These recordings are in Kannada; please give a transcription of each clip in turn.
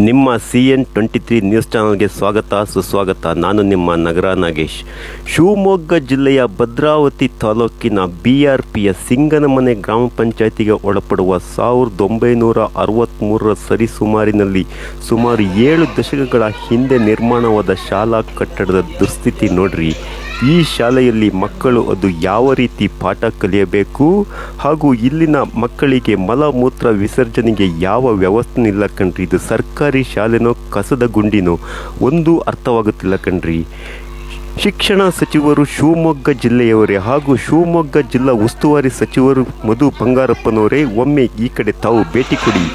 ನಿಮ್ಮ C N twenty three news ಚಾನಲ್ಗೆ ಸ್ವಾಗತ, ಸುಸ್ವಾಗತ. ನಾನು ನಿಮ್ಮ ನಗರ ನಾಗೇಶ್. ಶಿವಮೊಗ್ಗ ಜಿಲ್ಲೆಯ ಭದ್ರಾವತಿ ತಾಲೂಕಿನ ಬಿ ಆರ್ ಪಿಯ ಸಿಂಗನಮನೆ ಗ್ರಾಮ ಪಂಚಾಯತಿಗೆ ಒಳಪಡುವ ಸಾವಿರದ ಒಂಬೈನೂರ ಅರವತ್ತ್ಮೂರರ ಸರಿಸುಮಾರಿನಲ್ಲಿ ಸುಮಾರು ಏಳು ದಶಕಗಳ ಹಿಂದೆ ನಿರ್ಮಾಣವಾದ ಶಾಲಾ ಕಟ್ಟಡದ ದುಸ್ಥಿತಿ ನೋಡ್ರಿ. ಈ ಶಾಲೆಯಲ್ಲಿ ಮಕ್ಕಳು ಅದು ಯಾವ ರೀತಿ ಪಾಠ ಕಲಿಯಬೇಕು ಹಾಗೂ ಇಲ್ಲಿನ ಮಕ್ಕಳಿಗೆ ಮಲಮೂತ್ರ ವಿಸರ್ಜನೆಗೆ ಯಾವ ವ್ಯವಸ್ಥೆ ಇಲ್ಲ ಕಣ್ರಿ? ಇದು ಸರ್ಕಾರಿ ಶಾಲೆನೋ ಕಸದ ಗುಂಡಿನೋ? ಒಂದು ಅರ್ಥವಾಗುತ್ತಿಲ್ಲ ಕಣ್ರಿ. ಶಿಕ್ಷಣ ಸಚಿವರು ಶಿವಮೊಗ್ಗ ಜಿಲ್ಲೆಯವರೇ ಹಾಗೂ ಶಿವಮೊಗ್ಗ ಜಿಲ್ಲಾ ಉಸ್ತುವಾರಿ ಸಚಿವರು ಮಧು ಬಂಗಾರಪ್ಪನವರೇ, ಒಮ್ಮೆ ಈ ಕಡೆ ತಾವು ಭೇಟಿ ಕೊಡಿ.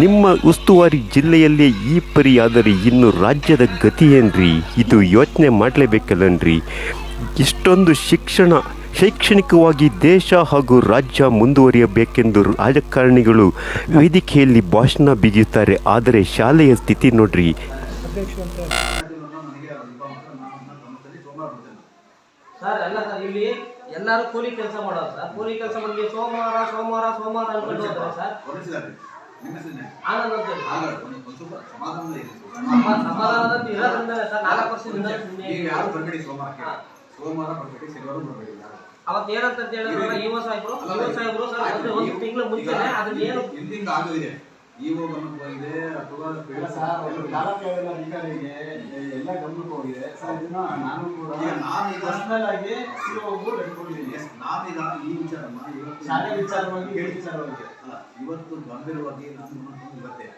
ನಿಮ್ಮ ಉಸ್ತುವಾರಿ ಜಿಲ್ಲೆಯಲ್ಲೇ ಈ ಪರಿಯಾದರೆ ಇನ್ನು ರಾಜ್ಯದ ಗತಿ ಏನ್ರಿ? ಇದು ಯೋಚನೆ ಮಾಡಲೇಬೇಕಲ್ಲನ್ರಿ. ಇಷ್ಟೊಂದು ಶಿಕ್ಷಣ ಶೈಕ್ಷಣಿಕವಾಗಿ ದೇಶ ಹಾಗೂ ರಾಜ್ಯ ಮುಂದುವರಿಯಬೇಕೆಂದು ರಾಜಕಾರಣಿಗಳು ವೇದಿಕೆಯಲ್ಲಿ ಭಾಷಣ ಬಿಗಿಯುತ್ತಾರೆ ಆದರೆ ಶಾಲೆಯ ಸ್ಥಿತಿ ನೋಡ್ರಿ. ಸರ್ ಅಲ್ಲ ಸರ್ ಇಲ್ಲಿ ಎಲ್ಲರೂ ಕೂಲಿ ಕೆಲಸ ಮಾಡೋರು ಸರ್. ಕೂಲಿ ಕೆಲಸ ಮಾಡಿ ಸೋಮವಾರ ಸೋಮವಾರ ಸೋಮವಾರ ಅನ್ಕೊಂಡು ಹೋದ್ರೆ ಸರ್? ಸಮಾಧಾನ ಅಂತ ಹೇಳಿ. ಸಮ- ಸಮಾಧಾನದಿಂದ ಇರೋದ್ರಿಂದಲೇ ಸರ್ ಶನಿವಾರ ವರ್ಷದಿಂದ ಅವತ್ತು ಏನಂತ ಹೇಳಿದ್ರೆ ಇವ ಸಾಹೇಬ್ರು ಸಾಹೇಬ್ರು ಸರ್ ಒಂದು ತಿಂಗಳು ಮುಂಚೆ ಅದನ್ನ ಏನು ಇಒ ಗಮನಕ್ಕೆ ಹೋಗಿದೆ ಅಥವಾ ಇಲ್ಲ ಸರ್, ಒಂದು ತಾಲೂಕಿನ ಅಧಿಕಾರಿಗೆ ಎಲ್ಲ ಗಮನಕ್ಕೆ ಹೋಗಿದೆ. ಸರ್ ಇದನ್ನ ನಾನು ಕೂಡ ನಾನು ಪರ್ಸನಲ್ ಆಗಿ ಸಿಒಗೂ ಕೊಟ್ಟಿದ್ದೀನಿ ನಾನೀಗ ಈ ವಿಚಾರಮ್ಮ ಇವತ್ತು ಶಾಲೆ ವಿಚಾರವಾಗಿ ಹೇಳಿ ವಿಚಾರವಾಗಿ. ಅಲ್ಲ ಇವತ್ತು ಗಂಭೀರವಾಗಿ ನಾನು ಗಮನಕ್ಕೆ ಇವತ್ತೇ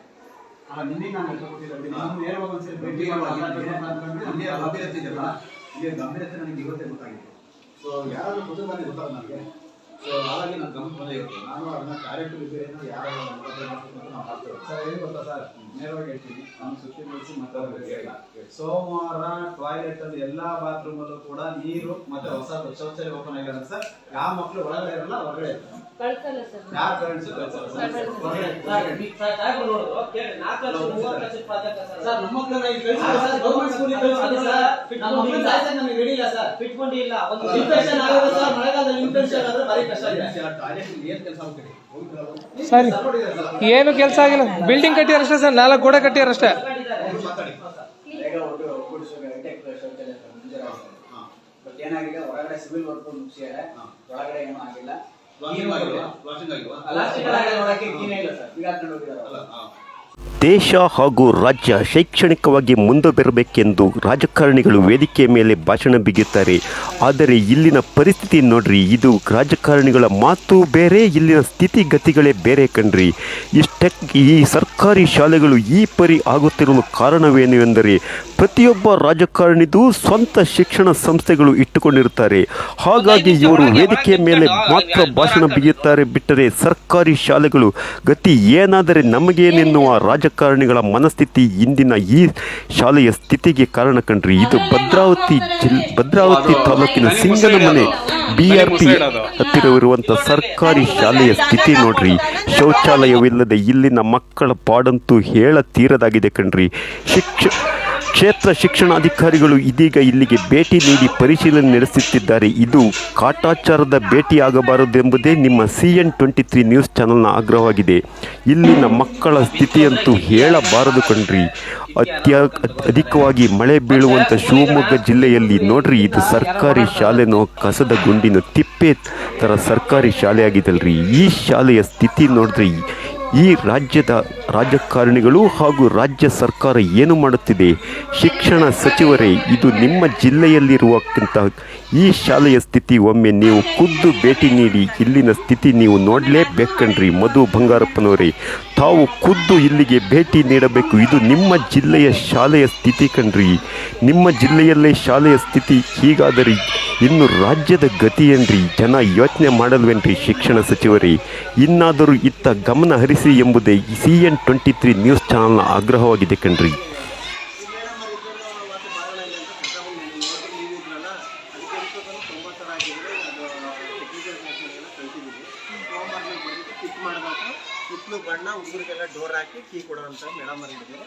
ಅಲ್ಲ ನಿನ್ನೆ ನಾನು ಲೆಕ್ಕ ಕೊಟ್ಟಿಲ್ಲ ನಾನು ನೇರವಾಗಿ ಒಂದ್ಸರಿ ಭೇಟಿ ಮಾಡಿ ಇಲ್ಲಿ ಗಂಭೀರತೆ ಇದೆಯಲ್ಲ ಇಲ್ಲಿ ಗಂಭೀರತೆ ನನಗೆ ಇವತ್ತೇ ಗೊತ್ತಾಗಿತ್ತು ಸೊ ಯಾರಾದರೂ ಮೊದಲು ಬಾರಿ ಗೊತ್ತಾಗ ನನಗೆ. ಸೊ ಹಾಗಾಗಿ ನಾನು ಗಮನ ಬಂದೇ ಇರುತ್ತೆ ನಾನು ಅದನ್ನ ರಿಪೇರಿಯನ್ನು ಯಾರು ನಾವು ಮಾಡ್ತೇವೆ. ಸರ್ ಏನು ಗೊತ್ತಾ ಸರ್? ನೇರವಾಗಿ ಹೇಳ್ತೀನಿ. ನಾನು ಸುತ್ತಿ ಮುಗಿಸಿ ಇಲ್ಲ. ಸೋಮವಾರ ಟಾಯ್ಲೆಟ್ ಅಲ್ಲಿ ಎಲ್ಲಾ ಬಾತ್ರೂಮ್ ಅಲ್ಲೂ ಕೂಡ ನೀರು ಮತ್ತೆ ಹೊಸ ಶೌಚಾಲಯ ಓಪನ್ ಆಗಿಲ್ಲ ಸರ್. ಯಾವ ಮಕ್ಕಳು ಒಳಗಡೆ ಇರಲ್ಲ ಹೊರಗಡೆ ಇರಲ್ಲ ಸರ್. ಯಾರ ಕಳ್ಸಲ್ಲ? ನಮಗೆ ರೆಡಿ ಇಲ್ಲ ಸರ್. ಫಿಟ್ಕೊಂಡು ಇಲ್ಲ ಒಂದು ಇನ್ಫೆಕ್ಷನ್ ಆಗುತ್ತೆ ಸರ್. ಮಳೆಗಾಲದಲ್ಲಿ ಇನ್ಫೆಕ್ಷನ್ ಆದ್ರೆ ಭಾರಿ ಸರಿ. ಏನು ಕೆಲಸ ಆಗಿಲ್ಲ. ಬಿಲ್ಡಿಂಗ್ ಕಟ್ಟಿಯಾರಷ್ಟೇ ಸರ್. ನಾಲ್ಕು ಗೋಡೆ ಕಟ್ಟಿಯಾರಷ್ಟೇ ಏನಾಗಿದೆ ಹೊರಗಡೆ ಸಿವಿಲ್ ವರ್ಕ್ ಮುಗಿಸಿದ್ದಾರೆ. ಒಳಗಡೆ ಏನೂ ಆಗಿಲ್ಲ ಇಲ್ಲ ಸರ್ ಈಗ ಹಾಕೊಂಡು ಹೋಗಿದ್ದಾರೆ ಅಲ್ಲ. ದೇಶ ಹಾಗೂ ರಾಜ್ಯ ಶೈಕ್ಷಣಿಕವಾಗಿ ಮುಂದೆ ಬರಬೇಕೆಂದು ರಾಜಕಾರಣಿಗಳು ವೇದಿಕೆ ಮೇಲೆ ಭಾಷಣ ಬಿಗಿಯುತ್ತಾರೆ ಆದರೆ ಇಲ್ಲಿನ ಪರಿಸ್ಥಿತಿ ನೋಡ್ರಿ, ಇದು ರಾಜಕಾರಣಿಗಳ ಮಾತು ಬೇರೆ, ಇಲ್ಲಿನ ಸ್ಥಿತಿಗತಿಗಳೇ ಬೇರೆ ಕಣ್ರಿ. ಇಷ್ಟಕ್ ಈ ಸರ್ಕಾರಿ ಶಾಲೆಗಳು ಈ ಪರಿ ಆಗುತ್ತಿರುವ ಕಾರಣವೇನು ಎಂದರೆ, ಪ್ರತಿಯೊಬ್ಬ ರಾಜಕಾರಣಿದು ಸ್ವಂತ ಶಿಕ್ಷಣ ಸಂಸ್ಥೆಗಳು ಇಟ್ಟುಕೊಂಡಿರುತ್ತಾರೆ. ಹಾಗಾಗಿ ಇವರು ವೇದಿಕೆ ಮೇಲೆ ಮಾತ್ರ ಭಾಷಣ ಬಿಗಿಯುತ್ತಾರೆ ಬಿಟ್ಟರೆ ಸರ್ಕಾರಿ ಶಾಲೆಗಳು ಗತಿ ಏನಾದರೆ ನಮಗೇನೆನ್ನುವ ರಾಜಕಾರಣಿಗಳ ಮನಸ್ಥಿತಿ ಇಂದಿನ ಈ ಶಾಲೆಯ ಸ್ಥಿತಿಗೆ ಕಾರಣ ಕಣ್ರಿ. ಇದು ಭದ್ರಾವತಿ ಜಿಲ್, ಭದ್ರಾವತಿ ತಾಲೂಕಿನ ಸಿಂಗನಮನೆ ಬಿ ಆರ್ ಪಿ ಹತ್ತಿರವಿರುವಂಥ ಸರ್ಕಾರಿ ಶಾಲೆಯ ಸ್ಥಿತಿ ನೋಡ್ರಿ. ಶೌಚಾಲಯವಿಲ್ಲದೆ ಇಲ್ಲಿನ ಮಕ್ಕಳ ಪಾಡಂತೂ ಹೇಳ ತೀರದಾಗಿದೆ ಕಣ್ರಿ. ಶಿಕ್ಷ ಕ್ಷೇತ್ರ ಶಿಕ್ಷಣಾಧಿಕಾರಿಗಳು ಇದೀಗ ಇಲ್ಲಿಗೆ ಭೇಟಿ ನೀಡಿ ಪರಿಶೀಲನೆ ನಡೆಸುತ್ತಿದ್ದಾರೆ. ಇದು ಕಾಟಾಚಾರದ ಭೇಟಿಯಾಗಬಾರದೆಂಬುದೇ ನಿಮ್ಮ C N twenty three news ಚಾನಲ್ನ ಆಗ್ರಹವಾಗಿದೆ. ಇಲ್ಲಿನ ಮಕ್ಕಳ ಸ್ಥಿತಿಯಂತೂ ಹೇಳಬಾರದು ಕಣ್ರಿ. ಅತ್ಯ ಅಧಿಕವಾಗಿ ಮಳೆ ಬೀಳುವಂಥ ಶಿವಮೊಗ್ಗ ಜಿಲ್ಲೆಯಲ್ಲಿ ನೋಡ್ರಿ, ಇದು ಸರ್ಕಾರಿ ಶಾಲೆನೋ ಕಸದ ಗುಂಡಿನೋ ತಿಪ್ಪೆ ಥರ ಸರ್ಕಾರಿ ಶಾಲೆ ಆಗಿದಲ್ರಿ ಈ ಶಾಲೆಯ ಸ್ಥಿತಿ ನೋಡಿದ್ರೆ ಈ ರಾಜ್ಯದ ರಾಜಕಾರಣಿಗಳು ಹಾಗೂ ರಾಜ್ಯ ಸರ್ಕಾರ ಏನು ಮಾಡುತ್ತಿದೆ? ಶಿಕ್ಷಣ ಸಚಿವರೇ, ಇದು ನಿಮ್ಮ ಜಿಲ್ಲೆಯಲ್ಲಿರುವಕ್ಕಿಂತ ಈ ಶಾಲೆಯ ಸ್ಥಿತಿ ಒಮ್ಮೆ ನೀವು ಖುದ್ದು ಭೇಟಿ ನೀಡಿ, ಇಲ್ಲಿನ ಸ್ಥಿತಿ ನೀವು ನೋಡಲೇಬೇಕಣ್ರಿ ಮಧು ಬಂಗಾರಪ್ಪನವರೇ. ತಾವು ಖುದ್ದು ಇಲ್ಲಿಗೆ ಭೇಟಿ ನೀಡಬೇಕು, ಇದು ನಿಮ್ಮ ಜಿಲ್ಲೆಯ ಶಾಲೆಯ ಸ್ಥಿತಿ ಕಣ್ರಿ. ನಿಮ್ಮ ಜಿಲ್ಲೆಯಲ್ಲೇ ಶಾಲೆಯ ಸ್ಥಿತಿ ಹೀಗಾದರೆ ಇನ್ನು ರಾಜ್ಯದ ಗತಿಯೇನ್ರಿ? ಜನ ಯೋಚನೆ ಮಾಡಲ್ವೇನ್ರಿ ಶಿಕ್ಷಣ ಸಚಿವರೇ? ಇನ್ನಾದರೂ ಇತ್ತ ಗಮನ ಹರಿಸಿ ಎಂಬುದೇ C N twenty three news ಚಾನಲ್ನ ಆಗ್ರಹವಾಗಿದೆ ಕಣ್ರಿ. ಸುತ್ತಲೂ ಬಣ್ಣ ಹುಡುಗರಿಗೆಲ್ಲ ಡೋರ್ ಹಾಕಿ ಕೀ ಕೊಡುವಂತ ಅಂತ ಮೇಡಮ್ ಹೇಳಿದ್ರು.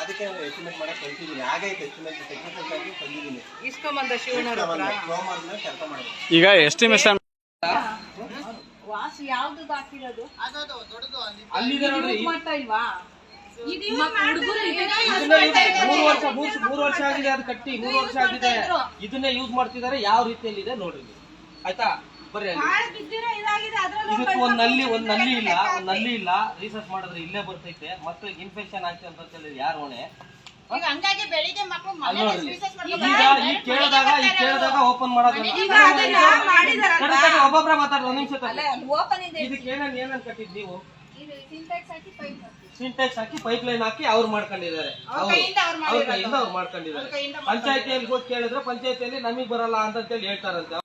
ಅದಕ್ಕೆ ಎಸ್ಟಿಮೇಟ್ ಮಾಡಕ್ ಕಲ್ತಿದ್ದೀನಿ ಆಗೈತೆ ಎಸ್ಟಿಮೇಟ್ ಟೆಕ್ನಿಕಲ್ ಆಗಿ ಕಲ್ತಿದ್ದೀನಿ ಇಸ್ಕೊಂಬಂದ ಶಿವನವ್ರ ಹತ್ರ? ಸೋಮವಾರನ ಕೆಲಸ ಮಾಡಬೇಕು ಈಗ ಎಸ್ಟಿಮೇಷನ್ ವಾಸ್ ಯಾವ್ದು ಹಾಕಿರೋದು? ಅಲ್ಲಿದೆ ಮಾಡ್ತಾ ಇಲ್ವಾ? use- ಮೂರು ವರ್ಷ ಮೂರು ಮೂರು ವರ್ಷ ಆಗಿದೆ ಅದು ಕಟ್ಟಿ. ಮೂರು ವರ್ಷ ಆಗಿದೆ. ಇದನ್ನೇ ಯೂಸ್ ಮಾಡ್ತಿದ್ದಾರೆ. ಯಾವ ರೀತಿಯಲ್ಲಿ ಇದೆ ನೋಡ್ರಿ ಆಯ್ತಾ? ಬರ್ರಿ ಅಲ್ಲಿ. ಬಿದ್ದಿರೋ ಇದಾಗಿದೆ ಅದ್ರಲ್ಲಿ ಇದಕ್ಕೆ ಒಂದ್ನಲ್ಲಿ ಒಂದ್ನಲ್ಲಿ ಇಲ್ಲ ಒಂದ್ನಲ್ಲಿ ಇಲ್ಲ ರಿಸರ್ಚ್ ಮಾಡಿದ್ರೆ ಇಲ್ಲೇ ಬರ್ತೈತೆ. ಮಕ್ಳಿಗೆ ಇನ್ಫೆಕ್ಷನ್ ಆಗ್ತದೆ ಅಂತ ಹೇಳಿ ಯಾರು ಹೊಣೆ? ಈಗ ಹಂಗಾಗಿ ಬೆಳಿಗ್ಗೆ ಮಕ್ಕಳು ಈಗ ಕೇಳಿದಾಗ ಈ ಕೇಳಿದಾಗ ಓಪನ್ ಮಾಡೋದಲ್ಲ ಈಗ ಅದನ್ನ ಮಾಡಿದಾರಲ್ಲ. ಒಬ್ಬೊಬ್ರ ಮಾತಾಡ್ರಿ ಒಂದ್ ನಿಮಿಷ ಅಲ್ಲ ಓಪನ್ ಇದೆ. ಇದಕ್ಕೆ ಏನನ್ ಏನೇನ್ ಕಟ್ಟಿದ್ ನೀವು? ಸಿಂಟೆಕ್ಸ್ ಹಾಕಿ ಪೈಪ್ ಸಿಂಟೆಕ್ಸ್ ಹಾಕಿ ಪೈಪ್ ಲೈನ್ ಹಾಕಿ ಅವ್ರು ಮಾಡ್ಕೊಂಡಿದ್ದಾರೆ. ಅವ್ರ ಕೈಯಿಂದ ಅವ್ರು ಮಾಡ್ಕೊಂಡಿದ್ದಾರೆ. ಪಂಚಾಯತಿಯಲ್ಲಿ ಹೋಗಿ ಕೇಳಿದ್ರೆ ಪಂಚಾಯತಿಯಲ್ಲಿ ನಮಗ್ ಬರಲ್ಲ ಅಂತ ಹೇಳಿ ಹೇಳ್ತಾರಂತೆ.